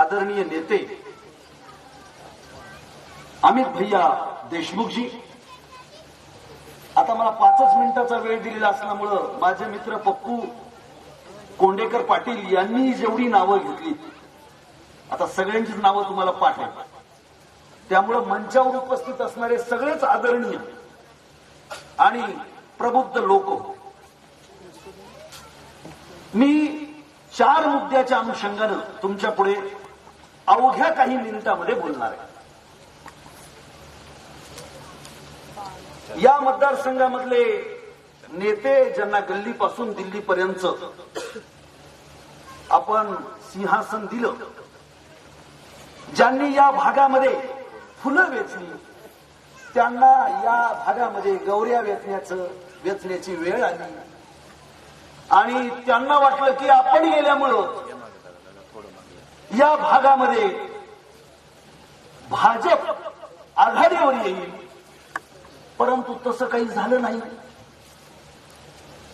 आदरणीय नेते अमित भैया देशमुखजी आता मला पाचच मिनिटाचा वेळ दिलेला असल्यामुळं माझे मित्र पप्पू कोंडेकर पाटील यांनी जेवढी नावं घेतली आता सगळ्यांचीच नावं तुम्हाला पाठ त्यामुळं मंचावर उपस्थित असणारे सगळेच आदरणीय आणि प्रबुद्ध लोक मी चार मुद्द्याच्या अनुषंगानं तुमच्यापुढे अवघ्या काही मिनिटामध्ये बोलणार आहे. या मतदारसंघामधले नेते ज्यांना गल्लीपासून दिल्लीपर्यंत आपण सिंहासन दिलं ज्यांनी या भागामध्ये फुलं वेचली त्यांना या भागामध्ये गौऱ्या वेचण्याचं वेचण्याची वेळ आली. आणि त्यांना वाटलं की आपण गेल्यामुळं या भागामध्ये भाजप आघाडीवर येईल. परंतु तसं काही झालं नाही.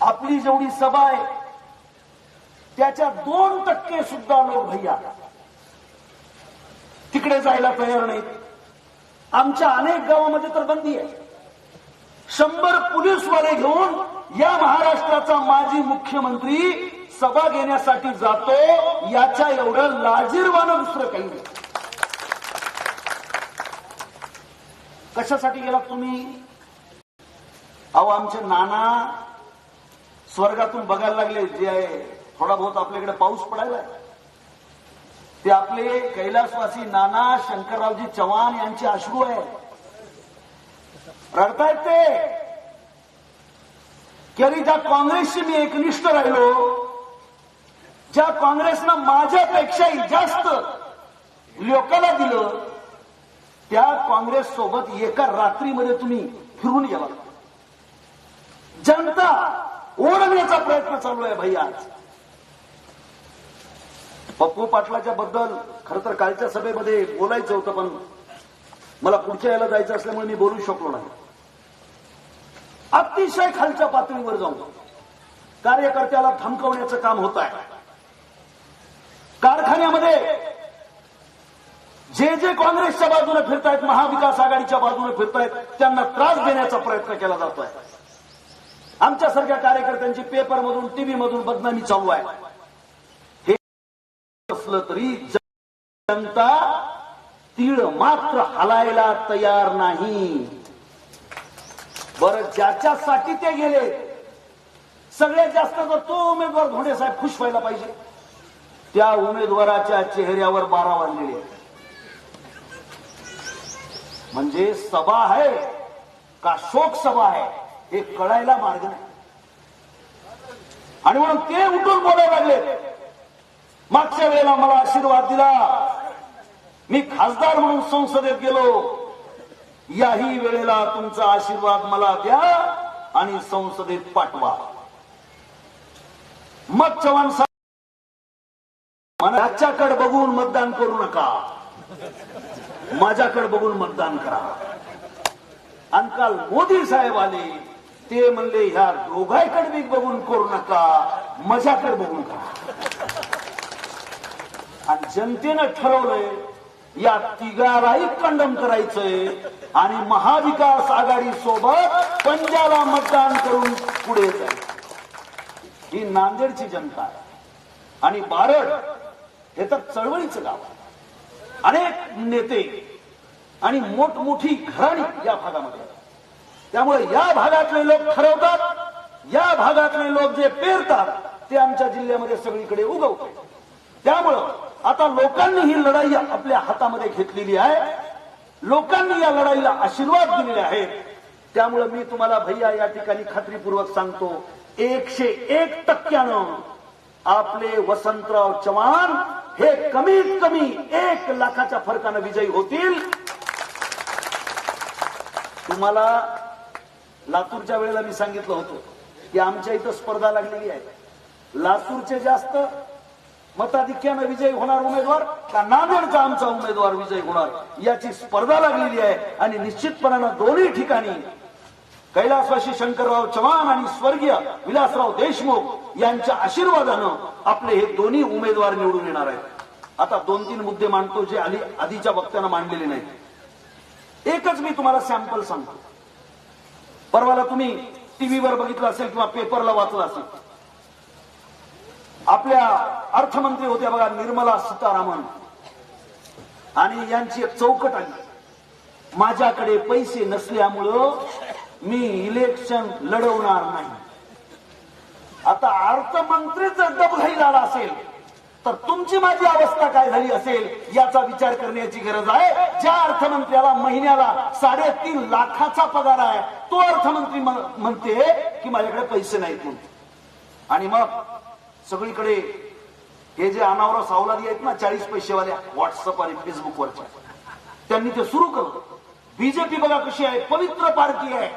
आपली जेवढी सभा आहे त्याच्या दोन टक्के सुद्धा लोक भैया तिकडे जायला तयार नाहीत. आमच्या अनेक गावामध्ये तर बंदी आहे. शंभर पोलीसवाले घेऊन या महाराष्ट्राचा माजी मुख्यमंत्री सभा घेण्यासाठी जातो याच्या एवढं लाजीरवानं दुसरं काही नाही. कशासाठी गेला तुम्ही? अहो आमचे नाना स्वर्गातून बघायला लागले जे आहे थोडा बहुत आपल्याकडे पाऊस पडायला. ते आपले कैलासवासी नाना शंकररावजी चव्हाण यांचे अश्रू आहे रडतायत ते? की अरे त्या काँग्रेसशी मी एकनिष्ठ राहिलो ज्या काँग्रेसनं माझ्यापेक्षाही जास्त लोकांना दिलं त्या काँग्रेस सोबत एका रात्रीमध्ये तुम्ही फिरून गेला जनता ओढण्याचा प्रयत्न चालू आहे भाई आज. पप्पू पाटलाच्या बद्दल खर तर कालच्या सभेमध्ये बोलायचं होतं पण मला पुढच्या याला जायचं असल्यामुळे मी बोलू शकलो नाही. अतिशय खालच्या पातळीवर जाऊन कार्यकर्त्याला धमकवण्याचं काम होत आहे. कारखान्यामध्ये जे जे काँग्रेसच्या बाजूने फिरतायत महाविकास आघाडीच्या बाजूने फिरतायत त्यांना त्रास देण्याचा प्रयत्न केला जातोय. आमच्यासारख्या कार्यकर्त्यांची पेपरमधून टीव्ही मधून बदनामी चालू आहे. हे असलं तरी जनता तीळ मात्र हलायला तयार नाही. बरं ज्याच्यासाठी ते गेले सगळ्यात जास्त जर तो उमेदवार धोंडे साहेब खुश व्हायला पाहिजे. त्या उमेदवाराच्या चेहऱ्यावर बारा वाढलेली आहे. म्हणजे सभा आहे का शोक सभा आहे हे कळायला मार्ग नाही. आणि म्हणून ते उठून बोलायला लागले. मागच्या वेळेला मला आशीर्वाद दिला. मी खासदार म्हणून संसदेत गेलो. याही वेळेला तुमचा आशीर्वाद मला द्या आणि संसदेत पाठवा. मग चव्हाण साहेब बघून मतदान करू नका. माझ्याकडे बघून मतदान करा. आणि काल मोदी साहेब आले ते म्हणले ह्या दोघांकडे बी बघून करू नका माझ्याकडे बघून करा. आणि जनतेनं ठरवलंय या तिघालाही कंडम करायचंय आणि महाविकास आघाडी सोबत पंजाला मतदान करून पुढे जायचं ही नांदेडची जनता आहे. आणि बारड हे तर चळवळीचं गाव आहे. अनेक नेते आणि मोठमोठी घराणी या भागामध्ये त्यामुळे या भागातले लोक ठरवतात या भागातले लोक जे पेरतात ते आमच्या जिल्ह्यामध्ये सगळीकडे उगवतात. त्यामुळं आता लोकांनी ही लढाई आपल्या हातामध्ये घेतलेली आहे. लोकांनी या लढाईला आशीर्वाद दिलेले आहेत. त्यामुळं मी तुम्हाला भैया या ठिकाणी खात्रीपूर्वक सांगतो एकशे एक टक्क्यानं आपले वसंतराव चव्हाण हे कमीत कमी एक लाखाच्या फरकानं विजयी होतील. तुम्हाला लातूरच्या वेळेला मी सांगितलं होतं की आमच्या इथं स्पर्धा लागलेली आहे. लातूरचे जास्त मताधिक्यानं विजयी होणार उमेदवार का नांदेडचा आमचा उमेदवार विजयी होणार याची स्पर्धा लागलेली आहे आणि निश्चितपणानं दोन्ही ठिकाणी कैलासवासी शंकरराव चव्हाण आणि स्वर्गीय विलासराव देशमुख यांच्या आशीर्वादानं आपले हे दोन्ही उमेदवार निवडून येणार आहेत. आता दोन तीन मुद्दे मांडतो जे आधी आधीच्या वक्त्यानं मांडलेले नाहीत. एकच मी तुम्हाला सॅम्पल सांगतो. परवाला तुम्ही टीव्हीवर बघितलं असेल किंवा पेपरला वाचलं असेल. आपल्या अर्थमंत्री होत्या बघा निर्मला सीतारामन. आणि यांची एक चौकट आली. माझ्याकडे पैसे नसल्यामुळं मी इलेक्शन लढवणार नाही. आता अर्थमंत्री जर डबघाई झाला असेल तर तुमची माझी अवस्था काय झाली असेल याचा विचार करण्याची गरज आहे. ज्या अर्थमंत्र्याला महिन्याला साडेतीन लाखाचा पगार आहे तो अर्थमंत्री म्हणते की माझ्याकडे पैसे नाहीत म्हणून. आणि मग सगळीकडे हे जे अनावरा सावलादी आहेत ना चाळीस पैसेवाल्या व्हॉट्सअप आणि फेसबुकवरच्या त्यांनी ते सुरू केलं बीजेपी बघा कशी आहे पवित्र पार्टी आहे.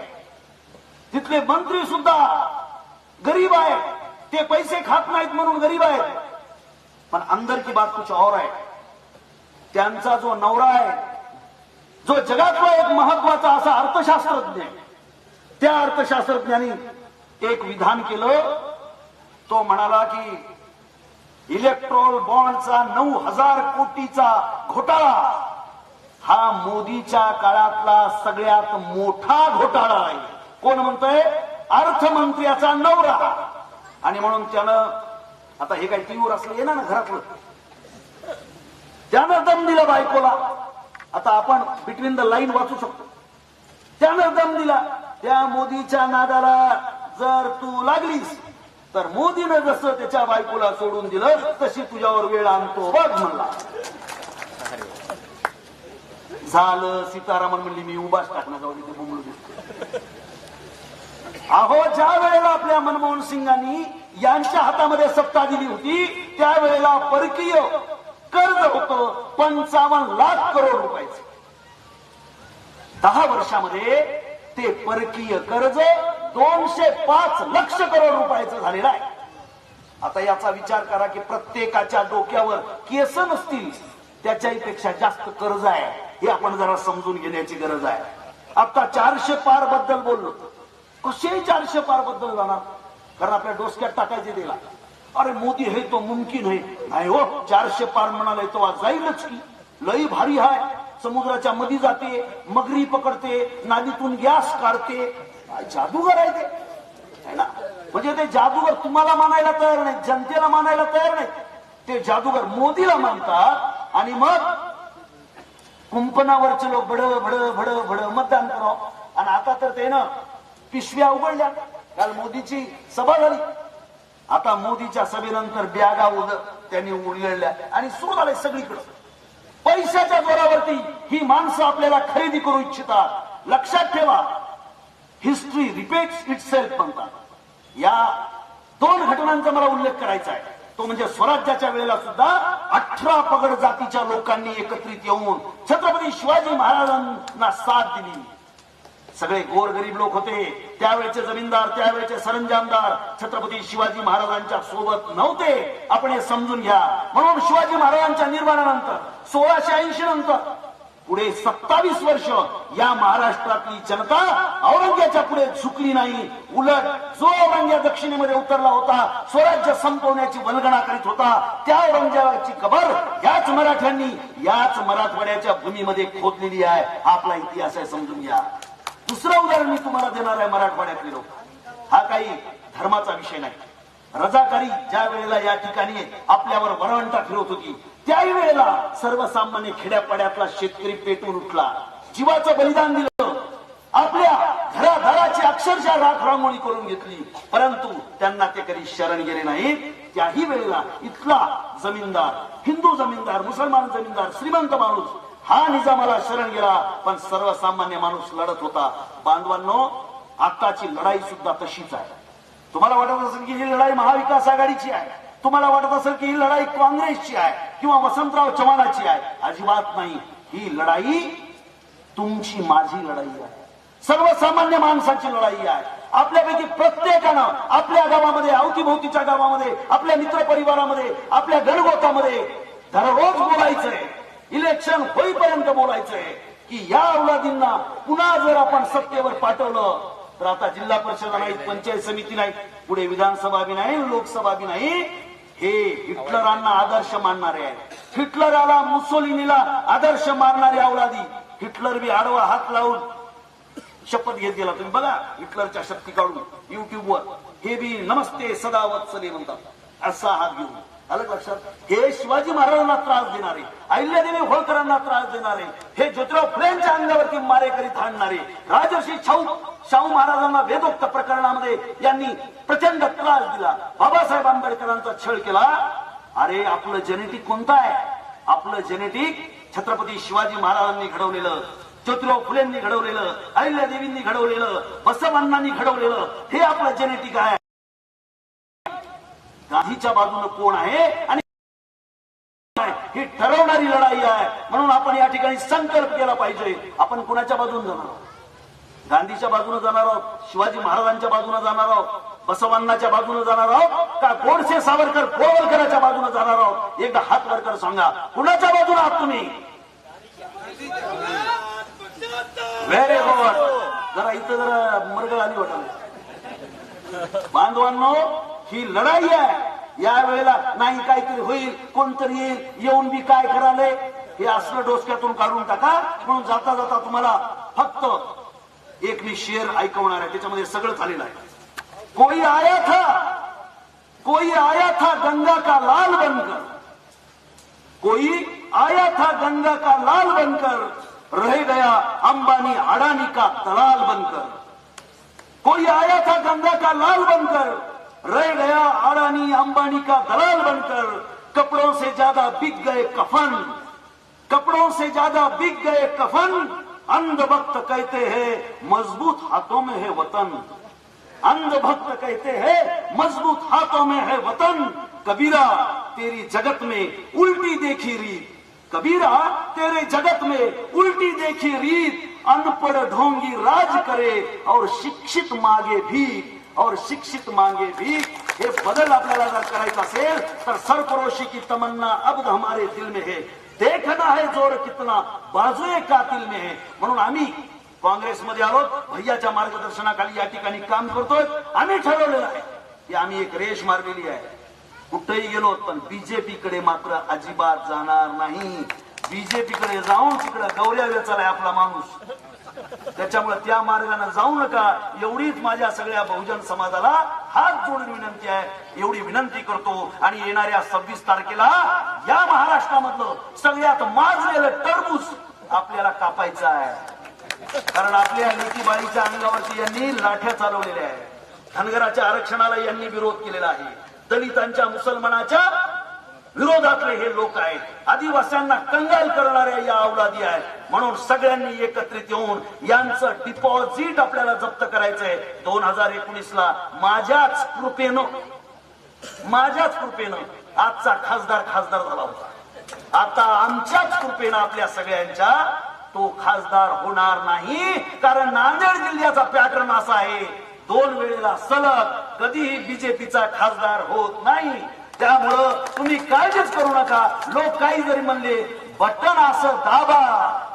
तिथले मंत्री सुद्धा गरीब आहेत ते पैसे खात नाहीत म्हणून गरीब आहेत. पण अंदर की बात कुछ और आहे. त्यांचा जो नवरा आहे जो जगातला एक महत्त्वाचा असा अर्थशास्त्रज्ञ त्या अर्थशास्त्रज्ञांनी एक विधान केलं. तो म्हणाला की इलेक्ट्रॉल बॉन्डचा नऊ हजार कोटीचा घोटाळा हा मोदीच्या काळातला सगळ्यात मोठा घोटाळा आहे. कोण म्हणतोय? अर्थमंत्र्याचा नवरा. आणि म्हणून त्यानं आता हे काही टीव्हीवर असलं येणार ना ना घरातलं त्यानं दम दिला बायकोला. आता आपण बिटवीन द लाईन वाचू शकतो. त्यानं दम दिला. त्या मोदीच्या नादाला जर तू लागलीस तर मोदीनं जसं त्याच्या बायकोला सोडून दिलं तशी तुझ्यावर वेळ आणतो. बघ म्हणला. झालं सीतारामन म्हणली मी उभाच टाकणार जाऊ तिथे बुमलू दिसतो अहो ज्या वेळेला आपल्या मनमोहन सिंगांनी यांच्या हातामध्ये सत्ता दिली होती त्यावेळेला परकीय कर्ज होतं पंचावन्न लाख करोड रुपयाचं. दहा वर्षामध्ये ते परकीय कर्ज दोनशे पाच लक्ष करोड रुपयाचं झालेलं आहे. आता याचा विचार करा की प्रत्येकाच्या डोक्यावर केस नसतील त्याच्याही पेक्षा जास्त कर्ज आहे हे आपण जरा समजून घेण्याची गरज आहे. आता चारशे पारबद्दल बोललो. कसे चारशे पारबद्दल जाणार. कारण आपल्या डोसक्यात टाकायचे दिला अरे मोदी हे तो मुमकिन आहे. नाही हो चारशे पार म्हणाले तो जाईलच की. लई भारी आहे समुद्राच्या मध्ये जाते मगरी पकडते नादीतून गॅस काढते. जादूगर आहे ते. ना? म्हणजे ते जादूगर तुम्हाला मानायला तयार नाही जनतेला मानायला तयार नाही ते जादूगर मोदीला मानतात आणि मग कुंपणावरचे लोक भड भड भड भड मतदान करावं आणि आता तर ते ना पिशव्या उघडल्या. काल मोदीची सभा झाली. आता मोदीच्या सभेनंतर बॅगा उद त्यांनी उलगडल्या आणि सुरू झाले सगळीकडे. पैशाच्या जोरावरती ही माणसं आपल्याला खरेदी करू इच्छितात. लक्षात ठेवा हिस्ट्री रिपीट्स इट सेल्फ म्हणतात. या दोन घटनांचा मला उल्लेख करायचा आहे. तो म्हणजे स्वराज्याच्या वेळेला सुद्धा अठरा पगड जातीच्या लोकांनी एकत्रित येऊन छत्रपती शिवाजी महाराजांना साथ दिली. सगळे गोरगरीब लोक होते. त्यावेळेचे जमीनदार त्यावेळेचे सरंजामदार छत्रपती शिवाजी महाराजांच्या सोबत नव्हते. आपण हे समजून घ्या. म्हणून शिवाजी महाराजांच्या निर्माणानंतर सोळाशे ऐंशी नंतर पुढे सत्तावीस वर्ष या महाराष्ट्रातली जनता औरंग्याच्या पुढे झुकली नाही. उलट जो औरंग्या दक्षिणेमध्ये उतरला होता स्वराज्य संपवण्याची वनगणा करीत होता त्या औरंगजेबाची कबर याच मराठ्यांनी याच मराठवाड्याच्या भूमीमध्ये खोदलेली आहे. आपला इतिहास आहे समजून घ्या. दुसरं उदाहरण मी तुम्हाला देणार आहे मराठवाड्यातले लोक. हा काही धर्माचा विषय नाही. रजाकारी ज्या वेळेला या ठिकाणी आपल्यावर वरवंटा फिरवत होती त्याही वेळेला सर्वसामान्य खेड्यापाड्यातला शेतकरी पेटून उठला. जीवाचं बलिदान दिलं. आपल्या घराघराची अक्षरशः राख रांगोळी करून घेतली. परंतु त्यांना ते कधी शरण गेले नाही. त्याही वेळेला इथला जमीनदार हिंदू जमीनदार मुसलमान जमीनदार श्रीमंत माणूस हा निजामाला शरण गेला पण सर्वसामान्य माणूस लढत होता. बांधवांनो आताची लढाई सुद्धा तशीच आहे. तुम्हाला वाटत असेल की ही लढाई महाविकास आघाडीची आहे? तुम्हाला वाटत असेल की ही लढाई काँग्रेसची आहे किंवा वसंतराव चव्हाणाची आहे? अजिबात नाही. ही लढाई तुमची माझी लढाई आहे. सर्वसामान्य माणसाची लढाई आहे. आपल्यापैकी प्रत्येकानं आपल्या गावामध्ये अवतीभोवतीच्या गावामध्ये आपल्या मित्र परिवारामध्ये आपल्या गणगोतामध्ये दररोज बोलायचंय. इलेक्शन होईपर्यंत बोलायचंय की या औलादींना पुन्हा जर आपण सत्तेवर पाठवलं तर आता जिल्हा परिषद नाही पंचायत समिती नाही पुढे विधानसभा बी नाही लोकसभा बी नाही. हे हिटलरांना आदर्श मानणारे आहेत. हिटलराला मुसोलिनीला आदर्श मानणारे अवलादी हिटलर बी आडवा हात लावून शपथ घेत गेला तुम्ही बघा हिटलरच्या शक्ती काढून युट्यूबवर हे बी नमस्ते सदावत सले म्हणतात. असा हात घेऊन. आलं लक्षात? हे शिवाजी महाराजांना त्रास देणारे अहिल्यादेवी होळकरांना त्रास देणारे हे ज्योतिराव फुलेंच्या अंगावरती मारे करीत आणणारे राजर्षी शाहू शाहू महाराजांना वेदोक्त प्रकरणामध्ये यांनी प्रचंड त्रास दिला. बाबासाहेब आंबेडकरांचा छळ केला अरे आपलं जेनेटिक कोणतं आहे? आपलं जेनेटिक छत्रपती शिवाजी महाराजांनी घडवलेलं ज्योतिराव फुलेंनी घडवलेलं अहिल्यादेवींनी घडवलेलं बसवांनांनी घडवलेलं हे आपलं जेनेटिक आहे. गांधीच्या बाजूनं कोण आहे आणि ही ठरवणारी लढाई आहे. म्हणून आपण या ठिकाणी संकल्प केला पाहिजे. आपण कुणाच्या बाजूने जाणार आहोत? गांधीच्या बाजूने जाणार आहोत? शिवाजी महाराजांच्या बाजूने जाणार आहोत? बसवांनाच्या बाजूने जाणार आहोत? का गोडसे सावरकर गोवरकराच्या बाजूने जाणार आहोत? एकदा हात वरकर सांगा कुणाच्या बाजूने आहात तुम्ही? व्हेरी गुड जरा इथं जरा मृग आली वाटत बांधवांनो ही लढाई आहे. या वेळेला नाही काहीतरी होईल कोणतरी येईल येऊन बी काय कराले हे असलं डोसक्यातून काढून टाका. म्हणून जाता जाता तुम्हाला फक्त एक मी शेर ऐकवणार आहे. त्याच्यामध्ये सगळं झालेलं आहे. कोई आया था? कोई आया था गंगा का लाल बनकर? कोई आया था गंगा का लाल बनकर? रह गया अंबानी अडानी का दलाल बनकर। कोई आया था गंगा का लाल बनकर? रह गया अडानी अंबानी का दलाल बनकर। कपड़ों से ज़्यादा बिक गए कफन। कपड़ों से ज़्यादा बिक गए कफन। अंधभक्त कहते हैं, मज़बूत हाथों में है वतन। अंधभक्त कहते हैं, मज़बूत हाथों में है वतन। कबीरा, तेरी जगत में उल्टी देखी रीत। कबीरा, तेरे जगत में उल्टी देखी रीत। अनपढ़ ढोंगी राज करे और शिक्षित मागे भी और शिक्षित मांगे भी हे बदल आपल्याला जर करायचा असेल तर सरपरोशी की तमन्ना अब हमारे दिल में है. देखना है जोर कितना बाजू कातिल में है. म्हणून आम्ही काँग्रेसमध्ये आलो भैयाच्या मार्गदर्शनाखाली या ठिकाणी काम करतोय. आम्ही ठरवलेलं आहे की आम्ही एक रेष मारलेली आहे. कुठेही गेलो पण बीजेपी कडे मात्र अजिबात जाणार नाही. बीजेपी कडे जाऊन तिकडे गौऱ्या वेचालाय आपला माणूस. त्याच्यामुळे त्या मार्गाने जाऊ नका. एवढीच माझ्या सगळ्या बहुजन समाजाला हात जोडून विनंती आहे. एवढी विनंती करतो आणि येणाऱ्या सव्वीस तारखेला या महाराष्ट्रामधलं सगळ्यात माजलेलं टरबूज आपल्याला कापायचं आहे. कारण आपल्या नीतीबाईच्या अंगावरती यांनी लाठ्या चालवलेल्या आहेत. धनगराच्या आरक्षणाला यांनी विरोध केलेला आहे. दलितांच्या मुसलमानाच्या विरोधातले हे लोक आहेत. आदिवासींना कंगाल करणाऱ्या या अवलादी आहेत. म्हणून सगळ्यांनी एकत्रित येऊन यांचं डिपॉझिट आपल्याला जप्त करायचंय. दोन हजार एकोणीस ला माझ्याच कृपेनं माझ्याच कृपेनं आजचा खासदार खासदार झाला होता. आता आमच्याच कृपेनं आपल्या सगळ्यांच्या तो खासदार होणार नाही. कारण नांदेड जिल्ह्याचा पॅटर्न असा आहे. दोन वेळेला सलग कधीही बीजेपीचा खासदार होत नाही. त्यामुळं तुम्ही काळजीच करू नका. लोक काही जरी म्हणले बटन असं दाबा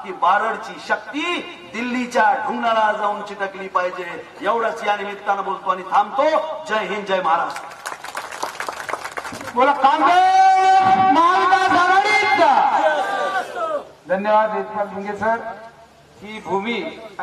की बारडची शक्ती दिल्लीच्या ढुंगणाला जाऊन चिटकली पाहिजे. एवढंच या निमित्तानं बोलतो आणि थांबतो. जय हिंद जय महाराष्ट्र. बोला काँग्रेस धन्यवाद देशपाल भिंगे सर. ही भूमी आणि